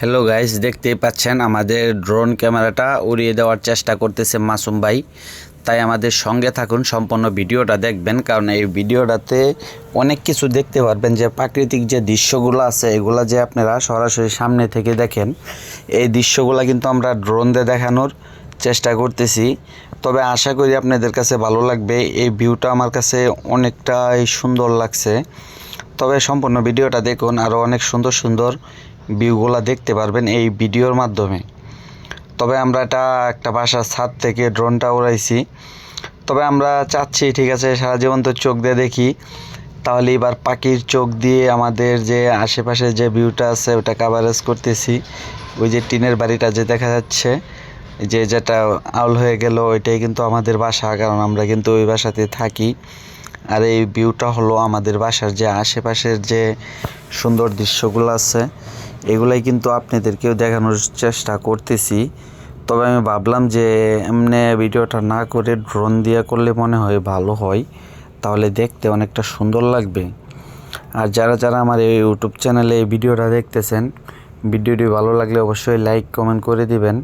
Hello guys দেখতেই পাচ্ছেন, আমাদের ড্রোন ক্যামেরাটা উড়িয়ে দেওয়ার চেষ্টা করতেছে মাসুম ভাই। তাই আমাদের সঙ্গে থাকুন, সম্পূর্ণ ভিডিওটা দেখবেন, কারণ এই ভিডিওটাতে অনেক কিছু দেখতে পারবেন, যে প্রাকৃতিক যে দৃশ্যগুলো আছে, এগুলো যে আপনারা সরাসরি সামনে থেকে দেখেন, এই দৃশ্যগুলো কিন্তু আমরা ড্রোন দিয়ে দেখানোর চেষ্টা করতেছি। তবে আশা করি আপনাদের কাছে ভালো লাগবে, এই ভিউটা আমার কাছে অনেকটাই সুন্দর লাগছে। তবে সম্পূর্ণ ভিডিওটা দেখুন আরও অনেক সুন্দর সুন্দর ভিউগুলো দেখতে পারবেন এই ভিডিওর মাধ্যমে। তবে আমরা এটা একটা বাসার ছাদ থেকে ড্রোনটা উড়াইছি। তবে আমরা চাচ্ছি, ঠিক আছে, সারা জীবন তো চোখ দিয়ে দেখি, তাহলে এবার পাখির চোখ দিয়ে আমাদের যে আশেপাশে যে ভিউটা আছে, ওটা কাভারেজ করতেছি। ওই যে টিনের বাড়িটা যে দেখা যাচ্ছে, যে যেটা আউল হয়ে গেল, ওইটাই কিন্তু আমাদের বাসা, কারণ আমরা কিন্তু ওই বাসাতে থাকি। আর এই ভিউটা হলো আমাদের বাসার যে আশেপাশের যে সুন্দর দৃশ্যগুলো আছে, এগুলাই কিন্তু আপনাদেরকেও দেখানোর চেষ্টা করতেছি। তবে আমি ভাবলাম যে এমনি ভিডিওটা না করে ড্রোন দিয়ে করলে মনে হয় ভালো হয়, তাহলে দেখতে অনেকটা সুন্দর লাগবে। আর যারা যারা আমার এই ইউটিউব চ্যানেলে এই ভিডিওটা দেখতেছেন, ভিডিওটি ভালো লাগলে অবশ্যই লাইক কমেন্ট করে দিবেন।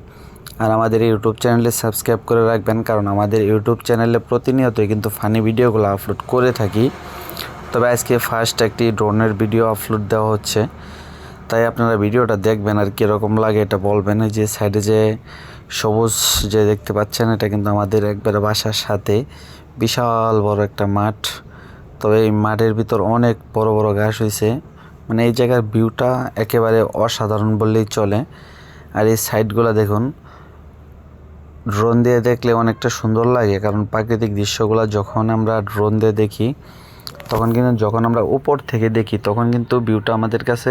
আর আমাদের ইউটিউব চ্যানেলে সাবস্ক্রাইব করে রাখবেন, কারণ আমাদের ইউটিউব চ্যানেলে প্রতিনিয়তই কিন্তু ফানি ভিডিওগুলো আপলোড করে থাকি। তবে আজকে ফার্স্ট একটি ড্রোনের ভিডিও আপলোড দেওয়া হচ্ছে। তাই আপনারা ভিডিওটা দেখবেন আর কীরকম লাগে এটা বলবেন। যে সাইডে যে সবুজ যে দেখতে পাচ্ছেন, এটা কিন্তু আমাদের একবারে বাসার সাথে বিশাল বড় একটা মাঠ। তবে এই মাঠের ভিতর অনেক বড় বড় ঘাস হয়েছে মানে এই জায়গার ভিউটা একেবারে অসাধারণ বললেই চলে। আর এই সাইডগুলো দেখুন ড্রোন দিয়ে দেখলে অনেকটা সুন্দর লাগে, কারণ প্রাকৃতিক দৃশ্যগুলো যখন আমরা ড্রোন দিয়ে দেখি, তখন কিন্তু যখন আমরা উপর থেকে দেখি, তখন কিন্তু ভিউটা আমাদের কাছে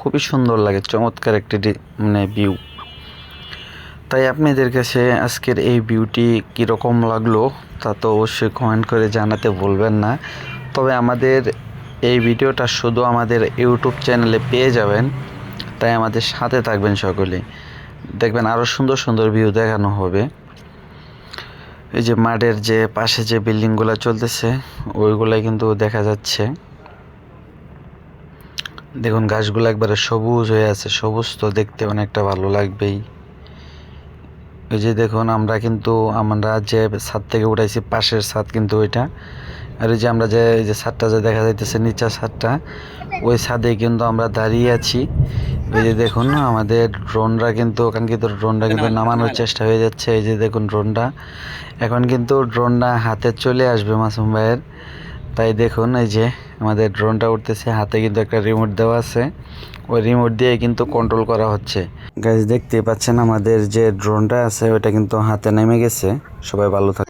খুবই সুন্দর লাগে, চমৎকার একটি মানে ভিউ তাই আপনাদের কাছে আজকের এই ভিউটি কীরকম লাগল, তা তো অবশ্যই কমেন্ট করে জানাতে বলবেন না। তবে আমাদের এই ভিডিওটা শুধু আমাদের ইউটিউব চ্যানেলে পেয়ে যাবেন, তাই আমাদের সাথে থাকবেন সকলে। দেখবেন আরও সুন্দর সুন্দর ভিউ দেখানো হবে। এই যে মাঠের যে পাশে যে বিল্ডিংগুলো চলতেছে, ওইগুলাই কিন্তু দেখা যাচ্ছে। দেখুন গাছগুলো একবারে সবুজ হয়ে আছে, সবুজ তো দেখতে অনেকটা ভালো লাগবেই। এই যে দেখুন আমরা কিন্তু, আমরা যে ছাদ থেকে উঠাইছি, পাশের ছাদ কিন্তু ওইটা। আর ওই যে আমরা যে, এই যে ছাদটা যে দেখা যাইতেছে, নিচের ছাদটা, ওই ছাদে কিন্তু আমরা দাঁড়িয়ে আছি। এই যে দেখুন আমাদের ড্রোনরা কিন্তু ওখান কিন্তু ড্রোনটা কিন্তু নামানোর চেষ্টা হয়ে যাচ্ছে। এই যে দেখুন ড্রোনটা। এখন কিন্তু ড্রোনটা হাতে চলে আসবে মাসুম ভাইয়ের। তাই দেখুন এই যে আমাদের ড্রোনটা উঠতেছে হাতে কিন্তু একটা রিমোট দেওয়া আছে। ওই রিমোট দিয়ে কিন্তু কন্ট্রোল করা হচ্ছে। গাইজ দেখতে পাচ্ছেন আমাদের যে ড্রোনটা আছে ওটা কিন্তু হাতে নেমে গেছে। সবাই ভালো থাকে